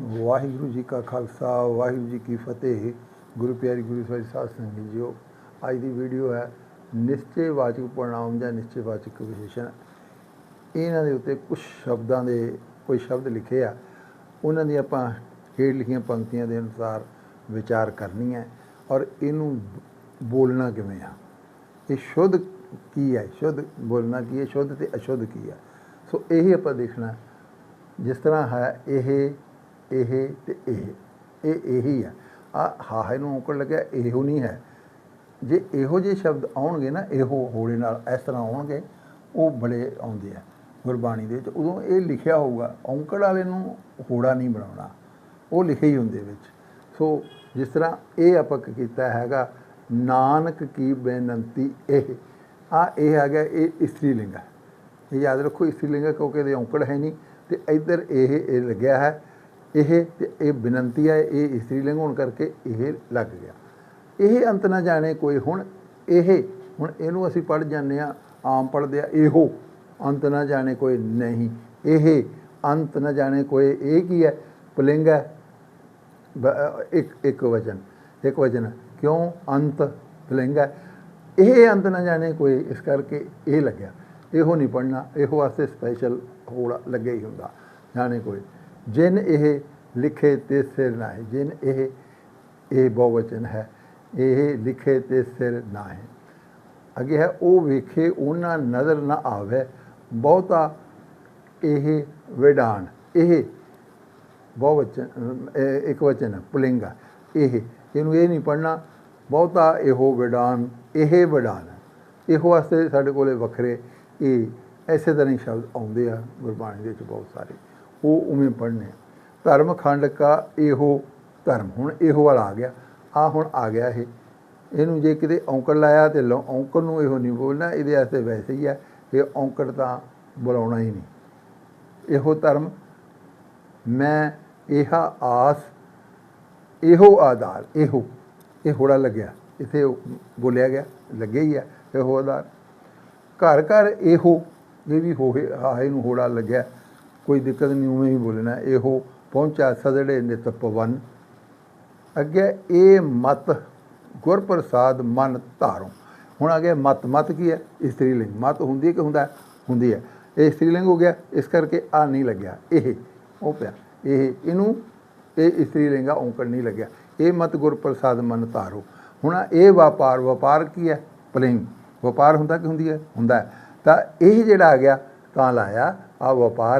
ਵਾਹਿਗੁਰੂ ਜੀ ਕਾ ਖਾਲਸਾ, ਵਾਹਿਗੁਰੂ ਜੀ ਕੀ ਫਤਿਹ। ਗੁਰੂ ਪਿਆਰੀ ਗੁਰੂ ਸਾਹਿਬ ਸਾਧ ਸੰਗਤ ਜੀਓ ਅੱਜ ਦੀ ਵੀਡੀਓ ਹੈ, ਨਿਸ਼ਚੈ ਵਾਚਕ ਪ੍ਰਣਾਮ ਜਾਂ ਨਿਸ਼ਚੈ ਵਾਚਕ ਵਿਸ਼ੇਸ਼ਣ। ਇਹਨਾਂ ਦੇ ਉੱਤੇ ਕੁਝ ਸ਼ਬਦਾਂ ਦੇ ਕੋਈ ਸ਼ਬਦ ਲਿਖੇ ਆ। ਉਹਨਾਂ ਦੀ ਆਪਾਂ ਹੇਠ ਲਿਖੀਆਂ ਪੰਕਤੀਆਂ ਦੇ ਅਨੁਸਾਰ ਵਿਚਾਰ ਕਰਨੀ ਹੈ ਔਰ ਇਹਨੂੰ ਬੋਲਣਾ ਕਿਵੇਂ ਆ? ਇਹ ਸ਼ੁੱਧ ਕੀ ਹੈ? ਸ਼ੁੱਧ ਬੋਲਣਾ ਕੀ ਹੈ? ਸ਼ੁੱਧ ਤੇ ਅਸ਼ੁੱਧ ਕੀ ਹੈ? ਸੋ ਇਹੀ ਆਪਾਂ ਦੇਖਣਾ। ਜਿਸ ਤਰ੍ਹਾਂ ਹੈ, ਇਹ ਇਹ ਤੇ ਇਹ ਇਹ ਇਹੀ ਆ। ਆ ਹਾਹੇ ਨੂੰ ਔਂਕੜ ਲੱਗਿਆ, ਇਹੋ ਨਹੀਂ ਹੈ। ਜੇ ਇਹੋ ਜਿਹੇ ਸ਼ਬਦ ਆਉਣਗੇ ਨਾ, ਇਹੋ ਹੋੜੇ ਨਾਲ ਇਸ ਤਰ੍ਹਾਂ ਆਉਣਗੇ, ਉਹ ਬੜੇ ਆਉਂਦੇ ਆ ਗੁਰਬਾਣੀ ਦੇ ਵਿੱਚ। ਉਦੋਂ ਇਹ ਲਿਖਿਆ ਹੋਊਗਾ, ਔਂਕੜ ਵਾਲੇ ਨੂੰ ਹੋੜਾ ਨਹੀਂ ਬਣਾਉਣਾ। ਉਹ ਲਿਖੇ ਹੀ ਹੁੰਦੇ ਵਿੱਚ। ਸੋ ਜਿਸ ਤਰ੍ਹਾਂ ਇਹ ਆਪਾਂ ਕੀਤਾ ਹੈਗਾ, ਨਾਨਕ ਕੀ ਬੇਨੰਤੀ, ਇਹ, ਆ ਇਹ ਹੈਗਾ ਇਹ ਇਸਤਰੀ ਲਿੰਗ ਹੈ ਇਹ ਯਾਦ ਰੱਖੋ ਇਸਤਰੀ ਲਿੰਗ ਕਿਉਂਕਿ ਇਹਦੇ ਔਂਕੜ ਹੈ ਨਹੀਂ, ਤੇ ਇੱਧਰ ਇਹ ਇਹ ਲੱਗਿਆ ਹੈ। ਇਹ ਤੇ ਇਹ ਬੇਨੰਤੀ ਹੈ ਇਹ ਇਸਤਰੀ ਲਿੰਗ ਹੋਣ ਕਰਕੇ ਇਹ ਲੱਗ ਗਿਆ। ਇਹ ਅੰਤ ਨਾ ਜਾਣੇ ਕੋਈ ਹੁਣ, ਇਹ ਹੁਣ ਇਹਨੂੰ ਅਸੀਂ ਪੜ ਜਾਂਦੇ ਆ, ਆਮ ਪੜਦੇ ਆ, ਇਹੋ ਅੰਤ ਨਾ ਜਾਣੇ ਕੋਈ ਨਹੀਂ। ਇਹ ਅੰਤ ਨਾ ਜਾਣੇ ਕੋਈ, ਇਹ ਕੀ ਹੈ? ਪੁਲਿੰਗ ਹੈ। ਇੱਕ ਇੱਕ ਵਚਨ ਇੱਕ ਵਚਨ। ਕਿਉਂ? ਅੰਤ ਪੁਲਿੰਗ ਹੈ। ਇਹ ਅੰਤ ਨਾ ਜਾਣੇ ਕੋਈ, ਇਸ ਕਰਕੇ ਇਹ ਲੱਗਿਆ। ਇਹੋ ਨਹੀਂ ਪੜਨਾ ਇਹੋ ਵਾਸਤੇ ਸਪੈਸ਼ਲ ਹੋੜਾ ਲੱਗਿਆ ਹੀ ਹੁੰਦਾ। ਜਾਣੇ ਕੋਈ। ਜਿਨ ਇਹ ਲਿਖੇ ਤੇ ਸਿਰ ਨਾ ਹੈ ਜਿਨ ਇਹ ਇਹ ਬਹੁਵਚਨ ਹੈ, ਇਹ ਲਿਖੇ ਤੇ ਸਿਰ ਨਾ ਹੈ ਅੱਗੇ ਹੈ, ਉਹ ਵੇਖੇ, ਉਹਨਾਂ ਨਜ਼ਰ ਨਾ ਆਵੇ, ਬਹੁਤਾ ਇਹ ਵਿਡਾਨ ਇਹ ਬਹੁਵਚਨ ਇੱਕ ਵਚਨ ਹੈ ਪੁਲਿੰਗਾ ਇਹ, ਇਹਨੂੰ ਇਹ ਨਹੀਂ ਪੜਨਾ ਬਹੁਤਾ ਇਹੋ ਵਿਡਾਨ ਇਹ ਵਿਡਾਨ ਇਹੋ ਵਾਸਤੇ ਸਾਡੇ ਕੋਲੇ ਵੱਖਰੇ ਇਹ, ਐਸੇ ਤਰ੍ਹਾਂ ਹੀ ਸ਼ਬਦ ਆਉਂਦੇ ਆ ਗੁਰਬਾਣੀ ਦੇ ਵਿੱਚ ਬਹੁਤ ਸਾਰੇ। ਉਹ ਉਵੇਂ ਪੜ੍ਹਨੇ ਧਰਮ ਖੰਡ ਕਾ ਇਹੋ ਧਰਮ। ਹੁਣ ਇਹੋ ਵਾਲਾ ਆ ਗਿਆ। ਆ ਹੁਣ ਆ ਗਿਆ ਇਹ। ਇਹਨੂੰ ਜੇ ਕਿਤੇ ਔਂਕੜ ਲਾਇਆ ਤੇ ਲੌ- ਔਂਕੜ ਨੂੰ ਇਹੋ ਨਹੀਂ ਬੋਲਣਾ, ਇਹਦੇ ਵਾਸਤੇ ਵੈਸੇ ਹੀ ਹੈ ਇਹ ਔਂਕੜ ਤਾਂ ਬੁਲਾਉਣਾ ਹੀ ਨਹੀਂ। ਇਹੋ ਧਰਮ, ਮੈਂ ਇਹਾ ਆਸ, ਇਹੋ ਆਧਾਰ, ਇਹੋ। ਇਹ ਹੋੜਾ ਲੱਗਿਆ। ਇਥੇ ਬੋਲਿਆ ਗਿਆ, ਲੱਗਿਆ ਹੀ ਹੈ ਇਹੋ ਆਧਾਰ। ਘਰ ਘਰ ਇਹੋ, ਇਹ ਵੀ ਹੋਏ ਹਾਏ ਨੂੰ ਹੋੜਾ ਲੱਗਿਆ। ਕੋਈ ਦਿੱਕਤ ਨਹੀਂ, ਉਵੇਂ ਹੀ ਬੋਲਣਾ। ਇਹੋ ਪਹੁੰਚਾ ਸਦੜੇ ਨਿਤ ਪਵਨ ਅੱਗੇ ਇਹ ਮਤ ਗੁਰ ਪ੍ਰਸਾਦ ਮਨ ਧਾਰੋ। ਹੁਣ ਅੱਗੇ ਮਤ ਮਤ ਕੀ ਹੈ? ਇਸਤਰੀ ਲਿੰਗ ਮਤ ਹੁੰਦੀ ਹੈ ਕਿ ਹੁੰਦਾ? ਹੁੰਦੀ ਹੈ। ਇਹ ਇਸਤਰੀ ਲਿੰਗ ਹੋ ਗਿਆ। ਇਸ ਕਰਕੇ ਆ ਨਹੀਂ ਲੱਗਿਆ। ਇਹ, ਉਹ ਪਿਆ। ਇਹ, ਇਹਨੂੰ ਇਹ ਇਸਤਰੀ ਲਿੰਗਾ ਆ ਔਂਕੜ ਨਹੀਂ ਲੱਗਿਆ। ਇਹ ਮਤ ਗੁਰ ਪ੍ਰਸਾਦ ਮਨ ਧਾਰੋ। ਹੁਣ ਇਹ ਵਪਾਰ ਵਪਾਰ ਕੀ ਹੈ? ਪਲਿੰਗ। ਵਪਾਰ ਹੁੰਦਾ ਕਿ ਹੁੰਦੀ ਹੈ? ਹੁੰਦਾ। ਤਾਂ ਇਹ ਜਿਹੜਾ ਆ ਗਿਆ, ਤਾਂ ਲਾਇਆ। ਆ ਵਪਾਰ